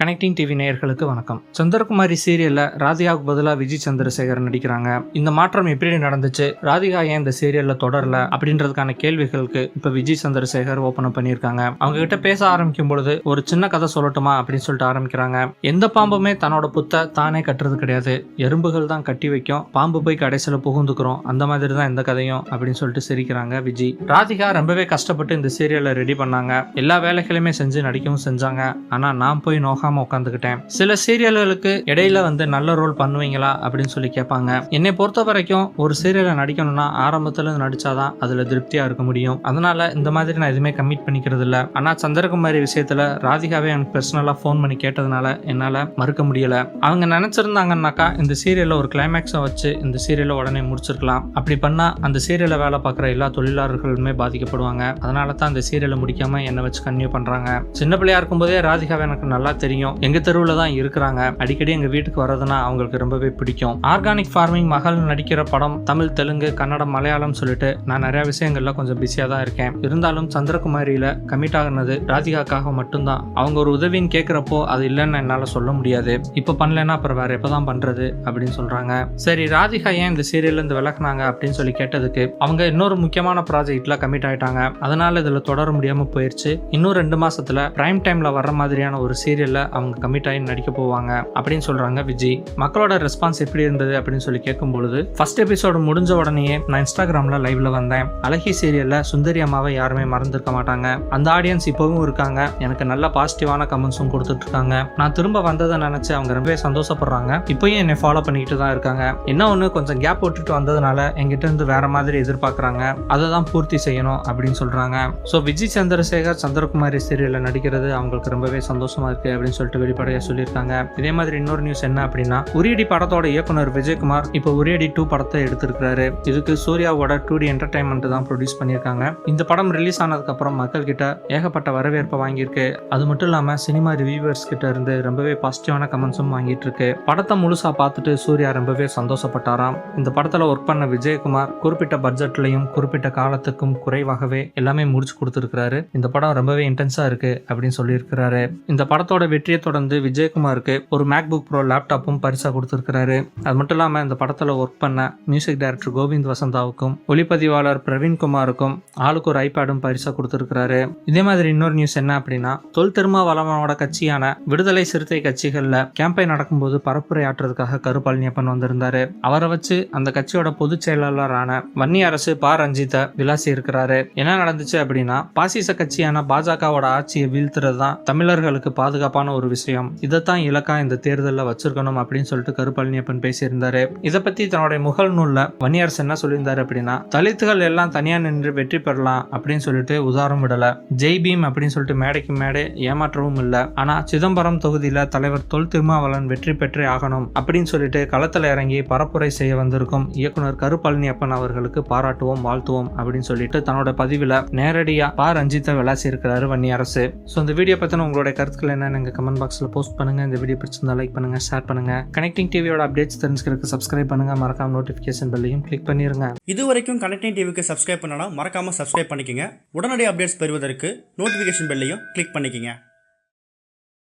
Connecting TV நேயர்களுக்கு வணக்கம். சந்திரகுமாரி சீரியல்ல ராதிகாவுக்கு பதிலாக விஜய் சந்திரசேகர் நடிக்கிறாங்க. இந்த மாற்றம் எப்படி நடந்துச்சு? ராதிகா ஏன் இந்த சீரியல்ல தொடரல? அப்படின்றதுக்கான கேள்விகளுக்கு இப்ப விஜய் சந்திரசேகர் ஓபன் பண்ணியிருக்காங்க. அவங்க கிட்ட பேச ஆரம்பிக்கும் பொழுது ஒரு சின்ன கதை சொல்லட்டுமா அப்படின்னு சொல்லிட்டு ஆரம்பிக்கிறாங்க. எந்த பாம்புமே தன்னோட புத்தை தானே கட்டுறது கிடையாது. எறும்புகள் தான் கட்டி வைக்கும். பாம்பு போய் கடைசியில் புகுந்துக்கிறோம். அந்த மாதிரி தான் எந்த கதையும் அப்படின்னு சொல்லிட்டு சிரிக்கிறாங்க விஜய் ராதிகா ரொம்பவே கஷ்டப்பட்டு இந்த சீரியலை ரெடி பண்ணாங்க. எல்லா வேலைகளையுமே செஞ்சு நடிக்கவும் செஞ்சாங்க. ஆனா நான் போய் பார்க்காம உட்காந்துக்கிட்டேன் சில சீரியல்களுக்கு இடையில வந்து நல்ல ரோல் பண்ணுவீங்களா அப்படின்னு சொல்லி கேட்பாங்க. என்னை பொறுத்த வரைக்கும் ஒரு சீரியலை நடிக்கணும்னா ஆரம்பத்துல நடிச்சாதான் அதுல திருப்தியா இருக்க முடியும். அதனால இந்த மாதிரி நான் எதுவுமே கமிட் பண்ணிக்கிறது இல்ல ஆனா சந்திரகுமாரி விஷயத்துல ராதிகாவே எனக்கு பர்சனலா ஃபோன் பண்ணி கேட்டதுனால என்னால மறுக்க முடியல. அவங்க நினைச்சிருந்தாங்கன்னாக்கா இந்த சீரியல்ல ஒரு கிளைமேக்ஸை வச்சு இந்த சீரியலை உடனே முடிச்சிருக்கலாம். அப்படி பண்ணா அந்த சீரியலை வேலை பார்க்குற எல்லா தொழிலாளர்களுமே பாதிக்கப்படுவாங்க. அதனால தான் அந்த சீரியலை முடிக்காம என்னை வச்சு கன்டினியூ பண்றாங்க. சின்ன பிள்ளையா இருக்கும்போதே ராதிகாவை எனக்கு நல்லா தெரியும். எங்க தெருவில் தான் இருக்கிறாங்க. அடிக்கடி எங்க வீட்டுக்கு வர்றதுன்னா அவங்களுக்கு ரொம்பவே பிடிக்கும். ஆர்கானிக் ஃபார்மிங் மகள் நடிக்கிற படம் தமிழ் தெலுங்கு கன்னடம் மலையாளம் சொல்லிட்டு நான் நிறைய விஷயங்கள்ல கொஞ்சம் பிஸியாக தான் இருக்கேன். இருந்தாலும் சந்திரகுமாரியில கமிட் ஆகுனது ராதிகாக்காக மட்டும்தான். அவங்க ஒரு உதவின்னு கேட்குறப்போ அது இல்லைன்னு என்னால் சொல்ல முடியாது. இப்போ பண்ணலைன்னா அப்புறம் வேற எப்போ தான் பண்றது அப்படின்னு சொல்றாங்க. சரி ராதிகா ஏன் இந்த சீரியல்ல இருந்து விளக்குனாங்க அப்படின்னு சொல்லி கேட்டதுக்கு அவங்க இன்னொரு முக்கியமான ப்ராஜெக்ட்ல கமிட் ஆயிட்டாங்க. அதனால இதில் தொடர முடியாம போயிடுச்சு இன்னும் ரெண்டு மாசத்துல பிரைம் டைம்ல வர்ற மாதிரியான ஒரு சீரியல்ல அவங்க கமிட் ஆகி நடிக்க போவாங்க அப்படின்னு சொல்றாங்க விஜய். மக்களோட ரெஸ்பான்ஸ் எப்படி இருந்தது அப்படின்னு சொல்லி கேட்கும் பொழுது ஃபர்ஸ்ட் எபிசோடு முடிஞ்ச உடனேயே நான் இன்ஸ்டாகிராம்ல லைவ்ல வந்தேன். அழகி சீரியல்ல சுந்தரி அம்மாவை யாருமே மறந்துருக்க மாட்டாங்க. அந்த ஆடியன்ஸ் இப்பவும் இருக்காங்க. எனக்கு நல்ல பாசிட்டிவான கமெண்ட்ஸும் கொடுத்துட்டு இருக்காங்க. நான் திரும்ப வந்ததை நினைச்சு அவங்க ரொம்பவே சந்தோஷப்படுறாங்க. இப்பயும் என்னை ஃபாலோ பண்ணிக்கிட்டு தான் இருக்காங்க. என்ன ஒன்று கொஞ்சம் கேப் விட்டுட்டு வந்ததுனால எங்கிட்ட இருந்து வேற மாதிரி எதிர்பார்க்குறாங்க. அதை தான் பூர்த்தி செய்யணும் அப்படின்னு சொல்றாங்க. ஸோ விஜய் சந்திரசேகர் சந்திரகுமாரி சீரியல்ல நடிக்கிறது அவங்களுக்கு ரொம்பவே சந்தோஷமா இருக்கு அப்படின்னு சொல்லிட்டு வெளிப்படையா சொல்லியிருக்காங்க. இதே மாதிரி இன்னொரு நியூஸ் என்ன அப்படின்னா உரியடி படத்தோட இயக்குனர் விஜயகுமார் இப்போ உரியடி டூ படத்தை எடுத்திருக்கிறாரு. இதுக்கு சூர்யாவோட டூ டி என்டர்டைன்மெண்ட் தான் ப்ரொடியூஸ் பண்ணியிருக்காங்க. இந்த படம் ரிலீஸ் ஆனதுக்கு அப்புறம் மக்கள் கிட்ட ஏகப்பட்ட வரவேற்பை வாங்கியிருக்கு. அது மட்டும் இல்லாம சினிமா ரிவ்யூவர்ஸ் கிட்ட இருந்து ரொம்பவே பாசிட்டிவான கமெண்ட்ஸும் வாங்கிட்டு இருக்கு படத்தை முழுசா பார்த்துட்டு சூர்யா ரொம்பவே சந்தோஷப்பட்டாராம். இந்த படத்துல ஒர்க் பண்ண விஜயகுமார் குறிப்பிட்ட பட்ஜெட்லையும் குறிப்பிட்ட காலத்துக்கும் குறைவாகவே எல்லாமே முடிச்சு கொடுத்துருக்காரு இந்த படம் ரொம்பவே இன்டென்ஸா இருக்கு அப்படின்னு சொல்லியிருக்கிறாரு. இந்த படத்தோட வெற்றியை தொடர்ந்து விஜயகுமாருக்கு ஒரு மேக் புக் ப்ரோ லேப்டாப்பும் பரிசாக கொடுத்துருக்கிறாரு. அது மட்டும் இல்லாமல் இந்த படத்தில் ஒர்க் பண்ண மியூசிக் டைரக்டர் கோவிந்த் வசந்தாவுக்கும் ஒளிப்பதிவாளர் பிரவீன் குமாருக்கும் ஆளுக்கு ஒரு ஐபேடும் பரிசாக கொடுத்துருக்கிறாரு. இதே மாதிரி இன்னொரு நியூஸ் என்ன அப்படின்னா தொல் திருமாவளவனோட கட்சியான விடுதலை சிறுத்தை கட்சிகளில் கேம்பெயின் நடக்கும்போது பரப்புரையாற்றுறதுக்காக கருப்பழனியப்பன் வந்திருந்தாரு. அவரை வச்சு அந்த கட்சியோட பொதுச் செயலாளரான வன்னி அரசு பா. ரஞ்சித்தை விளாசி இருக்கிறாரு. என்ன நடந்துச்சு அப்படின்னா பாசிச கட்சியான பாஜகவோட ஆட்சியை வீழ்த்துறது தான் தமிழர்களுக்கு பாதுகாப்பான ஒரு விஷயம். இதைத்தான் இலக்கா இந்த தேர்தலில் வச்சிருக்கணும் அப்படின்னு சொல்லிட்டு கருப்பழனியப்பன் பேசியிருந்தாரு. இதை பத்தி தன்னுடைய முகல் நூல்ல வன்னியரசு என்ன சொல்லியிருந்தாரு அப்படின்னா தலித்துகள் எல்லாம் தனியா நின்று வெற்றி பெறலாம் அப்படின்னு சொல்லிட்டு உதாரணம் விடல. ஜெய் பீம் அப்படின்னு சொல்லிட்டு மேடைக்கு மேடை ஏமாற்றவும் இல்லை. ஆனா சிதம்பரம் தொகுதியில தலைவர் தொல் திருமாவளன் வெற்றி பெற்றே ஆகணும் அப்படின்னு சொல்லிட்டு களத்தில் இறங்கி பரப்புரை செய்ய வந்திருக்கும் இயக்குனர் கருப்பழனியப்பன் அவர்களுக்கு பாராட்டுவோம் வாழ்த்துவோம் அப்படின்னு சொல்லிட்டு தன்னோட பதிவில் நேரடியாக பா. ரஞ்சித்தை விளாசி இருக்கிறாரு வன்னியரசு. ஸோ இந்த வீடியோ பற்றின உங்களுடைய கருத்துக்கள் என்னன்னு எங்க கமெண்ட் பாக்ஸில் போஸ்ட் பண்ணுங்க. இந்த வீடியோ பிடிச்சிருந்தா லைக் பண்ணுங்க ஷேர் பண்ணுங்க. கனெக்டிங் டிவியோட அப்டேட்ஸ் தெரிஞ்சுக்கிறதுக்கு சப்ஸ்கிரைப் பண்ணுங்கள் மறக்காம நோட்டிஃபிகேஷன் பெல்லையும் கிளிக் பண்ணிருங்க. இது வரைக்கும் கனெக்டிங் டிவிக்கு சப்ஸ்கிரைப் பண்ணனா மறக்காம சப்ஸ்கிரைப் பண்ணிக்கங்க. உடனடி அப்டேட்ஸ் பெறுவதற்கு நோட்டிஃபிகேஷன் பெல்லையும் கிளிக் பண்ணிக்கங்க.